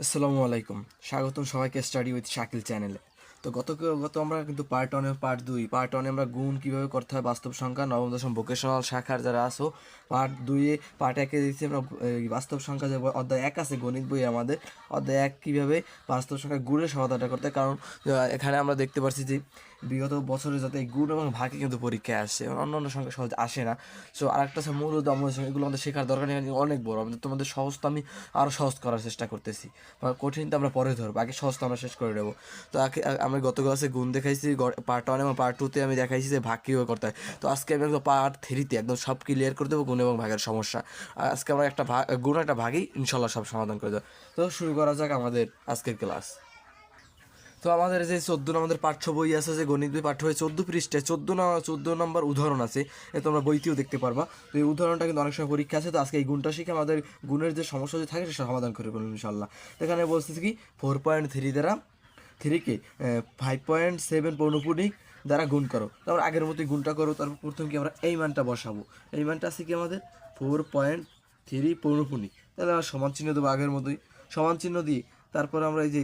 আসসালামু আলাইকুম স্বাগতম সবাইকে স্টাডি উইথ শাকিল চ্যানেলে তো গত গত আমরা কিন্তু পার্ট ওয়ানে পার্ট দুই পার্ট ওয়ানে আমরা গুণ কীভাবে করতে হয়, বাস্তব সংখ্যা, নবম দশম ভোকেশনাল শাখার যারা আসো পার্ট দুইয়ে পার্ট একে দিচ্ছি আমরা বাস্তব সংখ্যা যে অধ্যায় এক আছে, গণিত বই আমাদের, অধ্যায় এক কীভাবে বাস্তব সংখ্যা গুণের সমাধানটা করতে। কারণ এখানে আমরা দেখতে পাচ্ছি যে বিগত বছরে যাতে এই গুণ এবং ভাগে কিন্তু পরীক্ষায় আসে অন্য অন্য সংখ্যা সহজ আসে না। সো আরেকটা আছে মূল সংখ্যা এগুলো আমাদের শেখার দরকার নেই অনেক বড়। আমাদের তোমাদের সহজ তো আমি আরও সহজ করার চেষ্টা করতেছি। কঠিন তো আমরা পরে ধরবো, আগে সহজ তো আমরা শেষ করে দেবো তো আগে আমি গত ক্লাসে গুণ দেখাইছি পার্ট ওয়ান এবং পার্ট টুতে আমি দেখাইছি যে ভাগ কীভাবে করতে হয়। তো আজকে আমি একদম পার্ট থ্রিতে একদম সব ক্লিয়ার করে দেবো গুণ এবং ভাগের সমস্যা। আজকে আমরা একটা ভাগ গুণ একটা ভাগই ইনশাল্লাহ সব সমাধান করে দেবো। তো শুরু করা যাক আমাদের আজকের ক্লাস। তো আমাদের যে চোদ্দ আমাদের পাঠ্য বই আছে, যে গণিত বই পাঠ্য বই, চোদ্দ পৃষ্ঠায় চোদ্দ না, চোদ্দ নম্বর উদাহরণ আছে, এ তোমরা বইতেও দেখতে পারবা। তো এই উদাহরণটা কিন্তু অনেক সময় পরীক্ষা আছে, তো আজকে এই গুণটা শিখে আমাদের গুণের যে সমস্যা যে থাকে, সেটা সমাধান করে ফেলুন ইনশাল্লাহ তো এখানে বলতেছি কি ফোর পয়েন্ট থ্রি দ্বারা থ্রিকে ফাইভ পয়েন্ট সেভেন পৌনপুনিক দ্বারা গুণ করো। তারপর আগের মতোই গুণটা করো, তারপর প্রথম কি আমরা এই মানটা বসাবো। এই মানটা আছে কি আমাদের? ফোর পয়েন্ট থ্রি পৌনপুনিক। তাহলে আমরা সমান চিহ্ন দেবো আগের মতোই। সমান চিহ্ন দিয়ে তারপর আমরা এই যে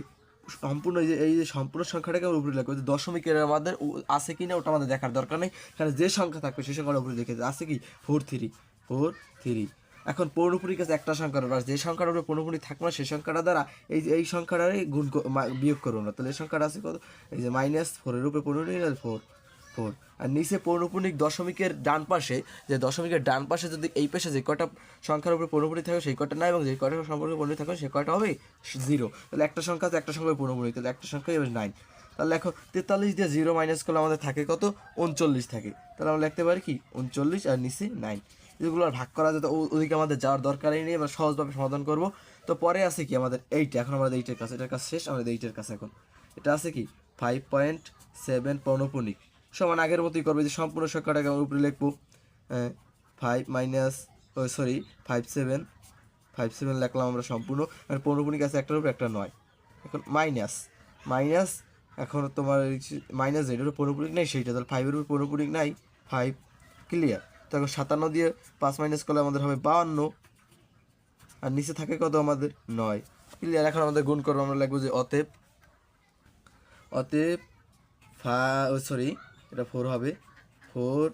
সম্পূর্ণ এই যে এই যে সম্পূর্ণ সংখ্যাটাকে আমরা উপরে লিখব যে দশমিকের আমাদের আছে কি না ওটা আমাদের দেখার দরকার নেই। কারণ যে সংখ্যা থাকবে সেই সংখ্যাটা উপরে লিখে আছে কি? ফোর থ্রি ফোর থ্রি এখন পৌরপুরীর কাছে একটা সংখ্যা রয়েছে যে সংখ্যাটা উপরে পৌরপুরী থাকবে না সেই সংখ্যাটা দ্বারা এই এই সংখ্যাটারই গুণ বিয়োগ করব না তাহলে এই সংখ্যাটা আছে কত? এই যে মাইনাস ফোরের উপরে পৌরপুরী ফোর ফোর আর নিচে পৌনপুনিক দশমিকের ডান পাশে, যে দশমিকের ডান পাশে যদি এই পাশে যে কটা সংখ্যার উপরে পৌনপুনি থাকে সেই কটা না এবং যে কটা সম্পর্কে পৌনপুনি থাকে সেই কটা হবে? জিরো। তাহলে একটা সংখ্যা একটা সংখ্যা পৌনপুনি তাহলে একটা সংখ্যাই হবে নাইন। তাহলে দেখো তেতাল্লিশ দিয়ে জিরো মাইনাস করলে আমাদের থাকে কত? উনচল্লিশ থাকে। তাহলে আমরা লিখতে পারি কি? উনচল্লিশ আর নিচে নাইন। এগুলো আর ভাগ করা যেত ওদিকে আমাদের যাওয়ার দরকারই নেই, এবার সহজভাবে সমাধান করব। তো পরে আছে কি? আমাদের এইটা এখন আমাদের এইটার কাছে, এটার কাছে শেষ, আমাদের এইটার কাছে এখন। এটা আছে কি? ফাইভ পয়েন্ট সেভেন পৌনপুনিক। সমান আগের মতোই করবে যে সম্পূর্ণ সংখ্যাটাকে আমরা উপরে লিখব ফাইভ মাইনাস ও sorry five seven five seven লিখলাম আমরা সম্পূর্ণ, আর পৌনপুনিক আছে একটার উপর একটা নয়, এখন মাইনাস মাইনাস এখন তোমার মাইনাস যেটার উপর পৌনপুনিক নেই, সেইটা তাহলে ফাইভের উপর পৌনপুনিক নাই ফাইভ ক্লিয়ার তো এখন সাতান্ন দিয়ে পাঁচ মাইনাস করলে আমাদের হবে বাহান্ন, আর নিচে থাকে কত আমাদের নয় ক্লিয়ার এখন আমাদের গুণ করব, আমরা লিখব যে অতএব অতএব, ফা সরি এটা ফোর হবে। ফোর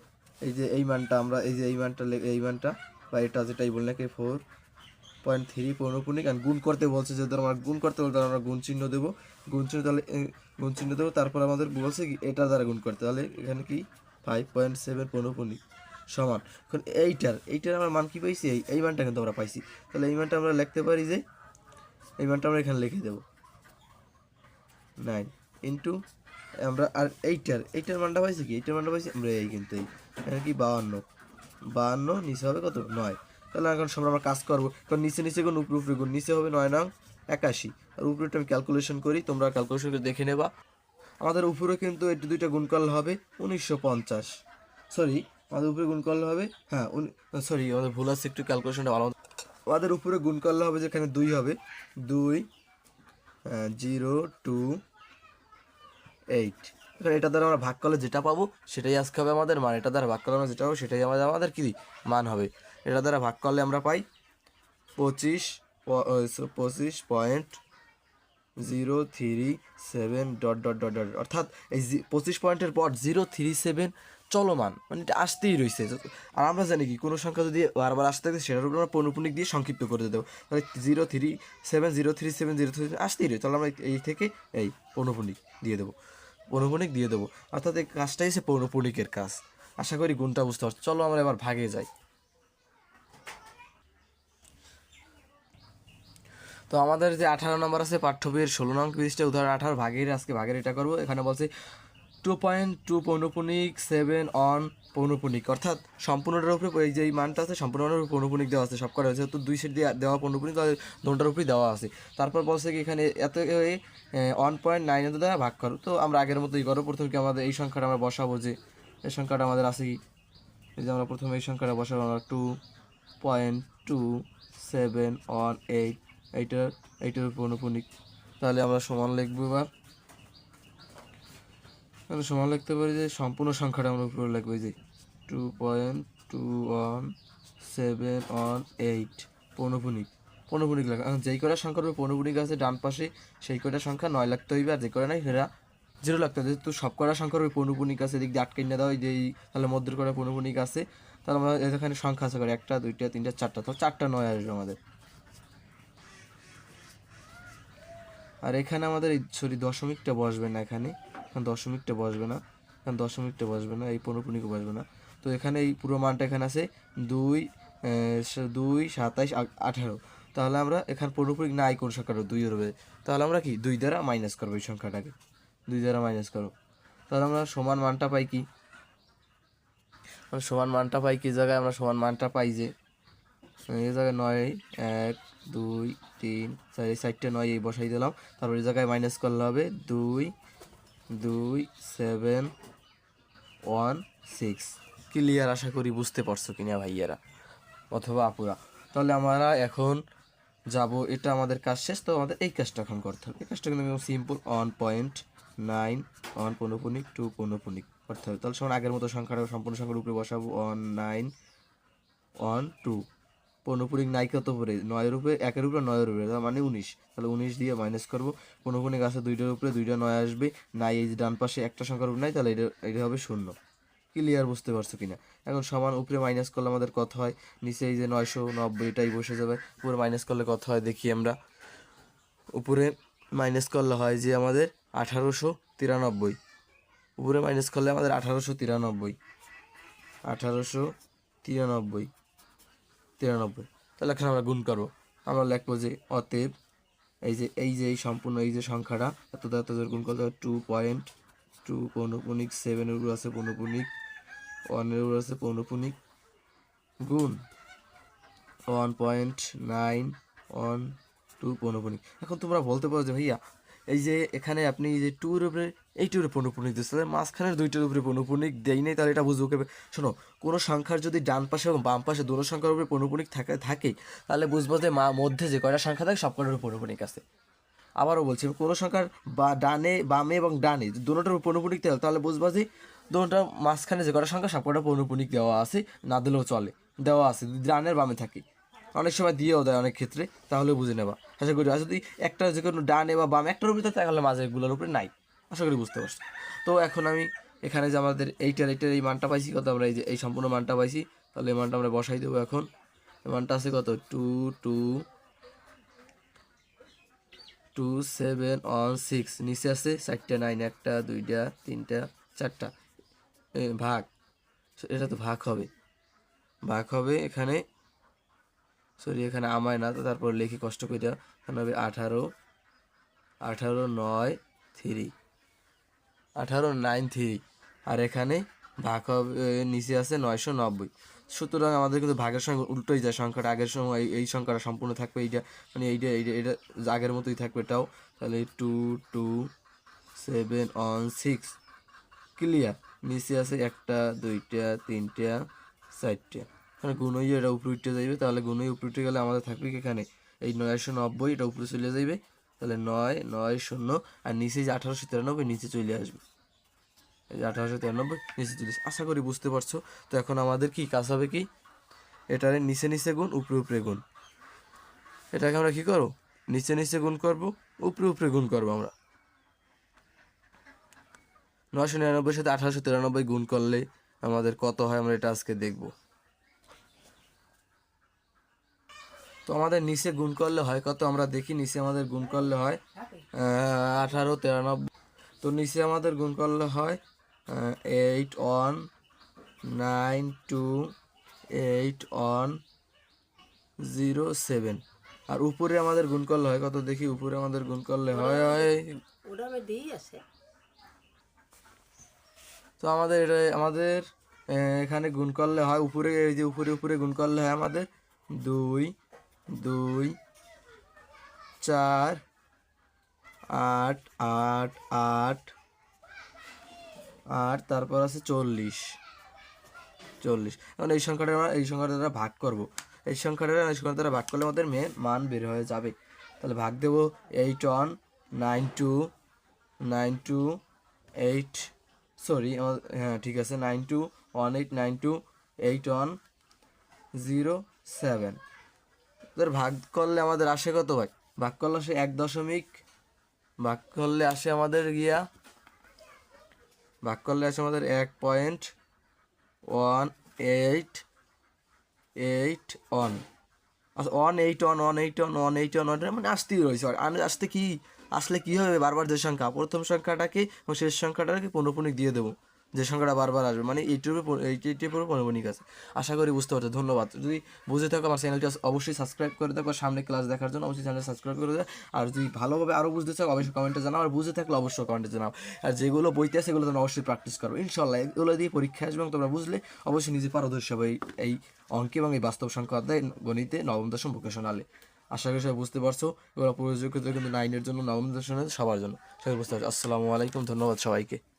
এই যে এই মানটা আমরা, এই যে এই মানটা এই মানটা, বা এটা যেটাই বললে কি ফোর পয়েন্ট থ্রি পৌনপুনিক আর গুণ করতে বলছে যে ধরো আমরা গুণ করতে বলতে আমরা গুণ চিহ্ন দেবো। গুণ চিহ্ন তাহলে গুণ চিহ্ন দেবো, তারপর আমাদের বলছে কি, এটা দ্বারা গুণ করতে। তাহলে এখানে কি? ফাইভ পয়েন্ট সেভেন পৌনপুনিক সমান। এখন এইটার এইটার আমার মান কি পাইছি? এই এই মানটা কিন্তু আমরা পাইছি। তাহলে এই মানটা আমরা লিখতে পারি যে, এই মানটা আমরা এখানে লিখে দেবো। নাইন ইন্টু আমরা আর এইটার এইটার মানটা পাইছি কি? এইটার মানটা পাইছি আমরা এই কিন্তু এই কি বাহান্ন বাহান্ন নিচে হবে কত? নয়। তাহলে এখন সব আমরা কাজ করব। কারণ নিচে নিচে গুণ উপরে উপরে গুণ। নিচে হবে নয় নং একাশি। আর উপরেটা আমি ক্যালকুলেশন করি, তোমরা ক্যালকুলেশন করে দেখে নেবা। আমাদের উপরে কিন্তু এই দুইটা গুণ করলে হবে উনিশশো পঞ্চাশ। সরি আমাদের উপরে গুণ করলে হবে হ্যাঁ সরি আমাদের ভুল আছে, একটু ক্যালকুলেশনটা ভালো আমাদের উপরে গুণ করলে হবে যেখানে দুই হবে। দুই জিরো, টু এইট এবার এটা দ্বারা আমরা ভাগ করলে যেটা পাবো, সেটাই আজকে হবে আমাদের মান। এটা দ্বারা ভাগ করলে আমরা যেটা পাবো, সেটাই আমাদের আমাদের কী? মান হবে। এটা দ্বারা ভাগ করলে আমরা পাই পঁচিশ পঁচিশ point zero three seven dot dot dot dot অর্থাৎ এই পঁচিশ পয়েন্টের পর জিরো থ্রি সেভেন চলমান মানে এটা আসতেই রয়েছে আর আমরা জানি কি, কোনো সংখ্যা যদি বারবার আসতে থাকে, সেটার উপর আমরা পৌনপুনিক দিয়ে সংক্ষিপ্ত করে দেবো। তাহলে zero three seven zero three seven zero three আসতেই রয়েছে তাহলে আমরা এই থেকে এই পৌনপুনিক দিয়ে দেবো। পৌনপুনিক দিয়ে দেবো। অর্থাৎ এই কাজটাই হচ্ছে পৌনপুনিকের কাজ। আশা করি গুণটা বুঝতে পারছি। চলো আমরা এবার ভাগে যাই। তো আমাদের যে আঠারো নম্বর আছে পাঠ্য বইয়ের ষোলো নং পৃষ্ঠে, উদাহরণ আঠারো, ভাগের আজকে ভাগের এটা করব। এখানে বলছে টু পয়েন্ট টু পৌনপুনিক সেভেন অন পৌনপুনিক। অর্থাৎ সম্পূর্ণটার উপরে এই যে মানটা আছে, সম্পূর্ণটার উপরে পৌনপুনিক দেওয়া আছে সব করা হয়েছে তো দুই সেট দিয়ে দেওয়া পৌনপুনিক, তাহলে দোনটার উপরেই দেওয়া আছে। তারপর বলছে কি এখানে এত ওয়ান পয়েন্ট নাইন এত দ্বারা ভাগ করো। তো আমরা আগের মতোই করো। প্রথম কি আমাদের এই সংখ্যাটা আমরা বসাবো যে, এই সংখ্যাটা আমাদের আছে কি? এই যে আমরা প্রথমে এই সংখ্যাটা বসাবো, আমরা two point two seven one eight এইটার এইটার উপর অনুপনিক তাহলে আমরা সমান লিখব এবার। তাহলে সমান লিখতে পারি যে সম্পূর্ণ সংখ্যাটা আমরা উপরে লিখব যে two point two one seven one eight পৌনপুনিক। পৌনপুনিক লেখা যেই কয়টা সংখ্যার উপরে পৌনপুনিক আছে, ডান পাশে সেই কয়টা সংখ্যা নয় লাগতে হইবে, আর যে কয়টা নাই সেটা জিরো লাগতে হবে। যেহেতু সব কয়টা সংখ্যার পৌনপুনিক আছে, এদিক দিয়ে আটকে না দেওয়া যে তাহলে মধ্যের কয়টা পৌনপুনিক আছে, তাহলে আমরা এখানে সংখ্যা আছে করে একটা, দুইটা, তিনটা, চারটা তো চারটা নয় আসবে আমাদের। আর এখানে আমাদের সরি দশমিকটা বসবে না এখানে। এখানে দশমিকটা বসবে না। এখানে দশমিকটা বসবে না, এই পৌনপুনিকও বসবে না। তো এখানে এই পুরো মানটা এখানে আছে দুই দুই, সাতাইশ আঠারো। তাহলে আমরা এখানে না নাই কোন সংখ্যাটা দুই হবে তাহলে আমরা কি? দুই দ্বারা মাইনাস করব এই সংখ্যাটাকে। দুই দ্বারা মাইনাস করো। তাহলে আমরা সমান মানটা পাই কি? আমরা সমান মানটা পাই কি জায়গায়? আমরা সমান মানটা পাই যে, এই জায়গায় নয়, এক, দুই, তিন, চার, এই সাইডটা নয়, এই বসাই দিলাম। তারপর এই জায়গায় মাইনাস করলে হবে দুই দুই সেভেন ওয়ান সিক্স ক্লিয়ার আশা করি বুঝতে পারছ কিনা ভাইয়ারা অথবা আপুরা। তাহলে আমরা এখন যাব, এটা আমাদের কাজ শেষ, তো আমাদের এই কাজটা এখন করতে হবে। এই কাজটা কিন্তু simple one point nine one পৌনপুনিক two পৌনপুনিক করতে হবে। তাহলে সমান আগের মতো সংখ্যাটা সম্পূর্ণ সংখ্যার উপরে বসাবো ওয়ান নাইন ওয়ান টু পৌনপুনিক নাই কত উপরে, নয়ের উপরে, একের উপরে নয়ের উপরে মানে উনিশ। তাহলে উনিশ দিয়ে মাইনাস করব। পৌনপুনিক আছে দুইটার উপরে, দুইটা নয় আসবে। নাই, এই ডান পাশে একটা সংখ্যার উপরে নাই, তাহলে এটা এটা হবে শূন্য। ক্লিয়ার বুঝতে পারছ কিনা? এখন সমান উপরে মাইনাস করলে আমাদের কত হয়? নিচে এই যে নয়শো নব্বই, এটাই বসে যাবে। উপরে মাইনাস করলে কত হয় দেখি আমরা। উপরে মাইনাস করলে হয় যে আমাদের আঠারোশো তিরানব্বই। উপরে মাইনাস করলে আমাদের আঠারোশো তিরানব্বই। আঠারোশো তিরানব্বই। তিরানব্বই। তাহলে এখন আমরা গুণ করব। আমরা লিখব যে অতএব এই যে এই যে, এই সম্পূর্ণ, এই যে সংখ্যাটা এত এত গুণ করতে হবে। টু পয়েন্ট টু পৌনপুনিক সেভেনের উপর আছে পৌনপুনিক ওয়ানের উপর আছে পৌনপুনিক। গুণ। One point nine one two পৌনপুনিক। এখন তোমরা বলতে পারো যে, ভাইয়া, এই যে এখানে আপনি এই যে টুর উপরে এই টুরে পৌনপুনিক দিচ্ছে তাহলে মাঝখানের দুইটার উপরে পৌনপুনিক দেয় নেই, তাহলে এটা বুঝব কেবে শোনো, কোনো সংখ্যার যদি ডান পাশে এবং বাম পাশে দুটো সংখ্যার উপরে পৌনপুনিক থাকে থাকে, তাহলে বুঝব যে মা মধ্যে যে কয়টা সংখ্যা থাকে সব কটার উপরে পৌনপুনিক আছে। আবারও বলছি, কোনো সংখ্যার বা ডানে, বামে এবং ডানে দুটোটার পৌনপুনিক দেওয়া তাহলে বুঝবা যে দুটোটার মাঝখানে যে কটা সংখ্যা সবকটা পৌনপুনিক দেওয়া আছে, না দিলেও চলে, দেওয়া আছে ডানের বামে থাকে। অনেক সময় দিয়েও দেয় অনেক ক্ষেত্রে তাহলে বুঝে নেবা। আশা করি, আর যদি একটা যে কোনো ডানে বা বাম, একটার উপরে তাহলে মাঝেগুলোর উপরে নাই। আশা করি বুঝতে পারছ। তো এখন আমি এখানে যে আমাদের এইটার এইটার এই মানটা পাইছি, কত আমরা এই যে, এই সম্পূর্ণ মানটা পাইছি, তাহলে এই মানটা আমরা বসাই দেবো এখন। এই মানটা আছে কত? Two two two, seven, one, six, নিচে আছে চারটে, নাইন, একটা, দুইটা, তিনটা, চারটা। ভাগ। এটা তো ভাগ হবে। ভাগ হবে এখানে। সরি, এখানে আমায় না, তো তারপর লিখি কষ্ট করে এখানে হবে আঠারো আঠারো, নয়, থ্রি। আঠারো নাইন থ্রি আর এখানে ভাগ হবে নিচে আছে নয়শো নব্বই। সুতরাং আমাদের কিন্তু ভাগের সঙ্গে উল্টোই যায়, সংখ্যাটা আগের সময় এই- সংখ্যাটা সম্পূর্ণ থাকবে, এইটা মানে এইটা এইটা এটা আগের মতোই থাকবে এটাও। তাহলে two two seven one six clear নিচে আছে একটা, দুইটা, তিনটা, চারটা। এখানে গুণই এটা উপরে উঠতে যাইবে, তাহলে গুণই উপরে উঠে গেলে আমাদের থাকবে এখানে? এই নয়শো নব্বই, এটা উপরে চলে যাইবে। তাহলে নয় নয় শূন্য, আর নিচে যে আঠারোশো তিরানব্বই, নিচে চলে আসবে। এই যে আঠারোশো তিরানব্বই, নিচে চলে আশা করি বুঝতে পারছ। তো এখন আমাদের কি কাজ হবে কি? এটারে নিচে নিচে গুণ, উপরে উপরে গুণ। এটাকে আমরা কি করব? নিচে নিচে গুণ করব, উপরে উপরে গুণ করব আমরা। নয়শো নিরানব্বই সাথে আঠারোশো তিরানব্বই গুণ করলে আমাদের কত হয় আমরা এটা আজকে দেখব। তো আমাদের নিচে গুণ করলে হয় কত? আমরা দেখি নিচে আমাদের গুণ করলে হয় আঠারো তিরানব্বই। তো নিচে আমাদের গুণ করলে হয় eight one nine two eight one zero seven আর উপরে আমাদের গুণ করলে হয় কত? দেখি উপরে আমাদের গুণ করলে হয় হয় তো আমাদের এটা আমাদের এখানে গুণ করলে হয় উপরে এই যে উপরে উপরে গুণ করলে হয় আমাদের দুই দুই, চার, আট আট আট আট, তারপর আছে চল্লিশ। চল্লিশ। এখন এই সংখ্যাটা আমরা এই সংখ্যাটা দ্বারা ভাগ করব। এই সংখ্যাটা এই সংখ্যাটা দ্বারা ভাগ করলে আমাদের মেন মান বের হয়ে যাবে। তাহলে ভাগ দেবো eight one nine two nine two eight sorry হ্যাঁ ঠিক আছে nine two one eight nine two eight one zero seven তোদের ভাগ করলে আমাদের আসে কত ভাই? ভাগ করলে আসে এক দশমিক, ভাগ করলে আসে আমাদের গিয়া, ভাগ করলে আসে আমাদের এক point one eight eight one. আচ্ছা one eight one one eight one one eight one one মানে আসতেই রয়েছে। আন- আসতে কি, আসলে কি হবে? বারবার যে সংখ্যা, প্রথম সংখ্যাটাকে এবং শেষ সংখ্যাটাকে পৌনপুনিক দিয়ে দেবো। যে সংখ্যাটা বারবার আসবে মানে এইটির উপর এইটির উপরে পৌনপুনিক আছে? আশা করি বুঝতে পারছ, ধন্যবাদ। যদি বুঝে থাকো আমার চ্যানেলটি অবশ্যই সাবস্ক্রাইব করে দেখো সামনে ক্লাস দেখার জন্য অবশ্যই চ্যানেল সাবস্ক্রাইব করে দেয় আর যদি ভালোভাবে আরও বুঝতে চাও, অবশ্যই কমেন্টে জানাও, আর বুঝে থাকলে অবশ্যই কমেন্টে জানাও। আর যেগুলো বইতে আছে সেগুলো তোমরা অবশ্যই প্র্যাকটিস করো। ইনশাল্লাহ এগুলো দিয়ে পরীক্ষা আসবে এবং তোমরা বুঝলে, অবশ্যই নিজে পারদর্শী হবে এই- অঙ্ক এবং এই বাস্তব সংখ্যা অধ্যায় গণিতে নবম দশম ভোকেশনালে আশা করি সবাই বুঝতে পারছ, এগুলো প্রযোজ্য কিন্তু নাইনের জন্য, নবম দশমের সবার জন্য। সবাই বুঝতে পারছ? আসসালামু আলাইকুম, ধন্যবাদ সবাইকে।